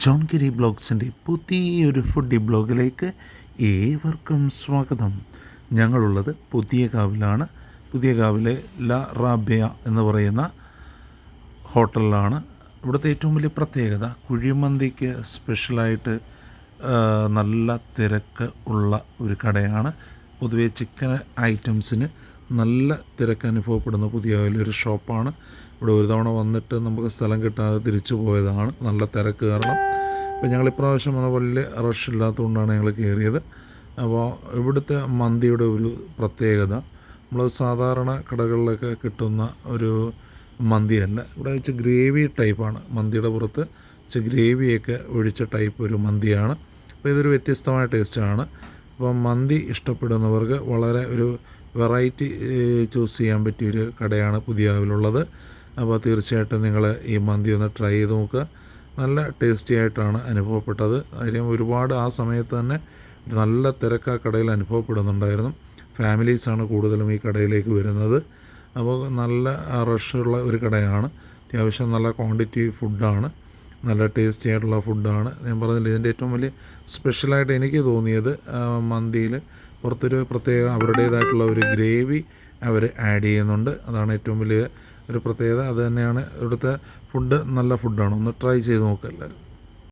John ഗിരി ബ്ലോഗ്സിന്റെ പുതിയൊരു foodie ബ്ലോഗിലേക്ക് ഏവർക്കും സ്വാഗതം. ഞങ്ങളുള്ളത് പുതിയ കാവിലാണ്. പുതിയ കാവിലെ ല റാബിയ എന്ന് പറയുന്ന ഹോട്ടലിലാണ്. ഇവിടുത്തെ ഏറ്റവും വലിയ പ്രത്യേകത കുഴിമന്തിക്ക് സ്പെഷ്യലായിട്ട് നല്ല തിരക്ക് ഉള്ള ഒരു കടയാണ്. പൊതുവേ ചിക്കൻ ഐറ്റംസിന് നല്ല തിരക്ക് അനുഭവപ്പെടുന്ന പുതിയ ഒരു ഷോപ്പാണ്. ഇവിടെ ഒരു തവണ വന്നിട്ട് നമുക്ക് സ്ഥലം കിട്ടാതെ തിരിച്ചു പോയതാണ്. നല്ല തിരക്ക് കാരണം. അപ്പോൾ ഞങ്ങൾ ഇപ്രാവശ്യം വന്ന വലിയ റഷ് ഇല്ലാത്തതുകൊണ്ടാണ് ഞങ്ങൾ കയറിയത്. അപ്പോൾ ഇവിടുത്തെ മന്തിയുടെ ഒരു പ്രത്യേകത നമ്മൾ സാധാരണ കടകളിലൊക്കെ കിട്ടുന്ന ഒരു മന്തിയല്ല ഇവിടെ വെച്ച് ഗ്രേവി ടൈപ്പാണ് മന്തിയുടെ പുറത്ത്. വെച്ച് ഗ്രേവിയൊക്കെ ഒഴിച്ച ടൈപ്പ് ഒരു മന്തിയാണ്. അപ്പോൾ ഇതൊരു വ്യത്യസ്തമായ ടേസ്റ്റാണ് അപ്പോൾ മന്തി ഇഷ്ടപ്പെടുന്നവർക്ക് വളരെ ഒരു വെറൈറ്റി ചൂസ് ചെയ്യാൻ പറ്റിയൊരു കടയാണ് പുതിയാവിലുള്ളത്. അപ്പോൾ തീർച്ചയായിട്ടും നിങ്ങൾ ഈ മന്തി ഒന്ന് ട്രൈ ചെയ്ത് നോക്കുക നല്ല ടേസ്റ്റി ആയിട്ടാണ് അനുഭവപ്പെട്ടത്. കാര്യം ഒരുപാട് ആ സമയത്ത് തന്നെ നല്ല തിരക്ക് കടയിൽ അനുഭവപ്പെടുന്നുണ്ടായിരുന്നു. ഫാമിലീസാണ് കൂടുതലും ഈ കടയിലേക്ക് വരുന്നത്. അപ്പോൾ നല്ല റഷുള്ള ഒരു കടയാണ്. അത്യാവശ്യം നല്ല ക്വാണ്ടിറ്റി ഫുഡാണ് നല്ല ടേസ്റ്റി ആയിട്ടുള്ള ഫുഡാണ് ഞാൻ പറഞ്ഞില്ല ഇതിന്റെ ഏറ്റവും വലിയ സ്പെഷ്യലായിട്ട് എനിക്ക് തോന്നിയത് മന്തിയിൽ പുറത്തൊരു പ്രത്യേക അവരുടേതായിട്ടുള്ള ഒരു ഗ്രേവി അവർ ആഡ് ചെയ്യുന്നുണ്ട്. അതാണ് ഏറ്റവും വലിയ ഒരു പ്രത്യേകത. അത് തന്നെയാണ് ഇവിടുത്തെ ഫുഡ് നല്ല ഫുഡാണ് ഒന്ന് ട്രൈ ചെയ്ത് നോക്കുക എല്ലാവരും.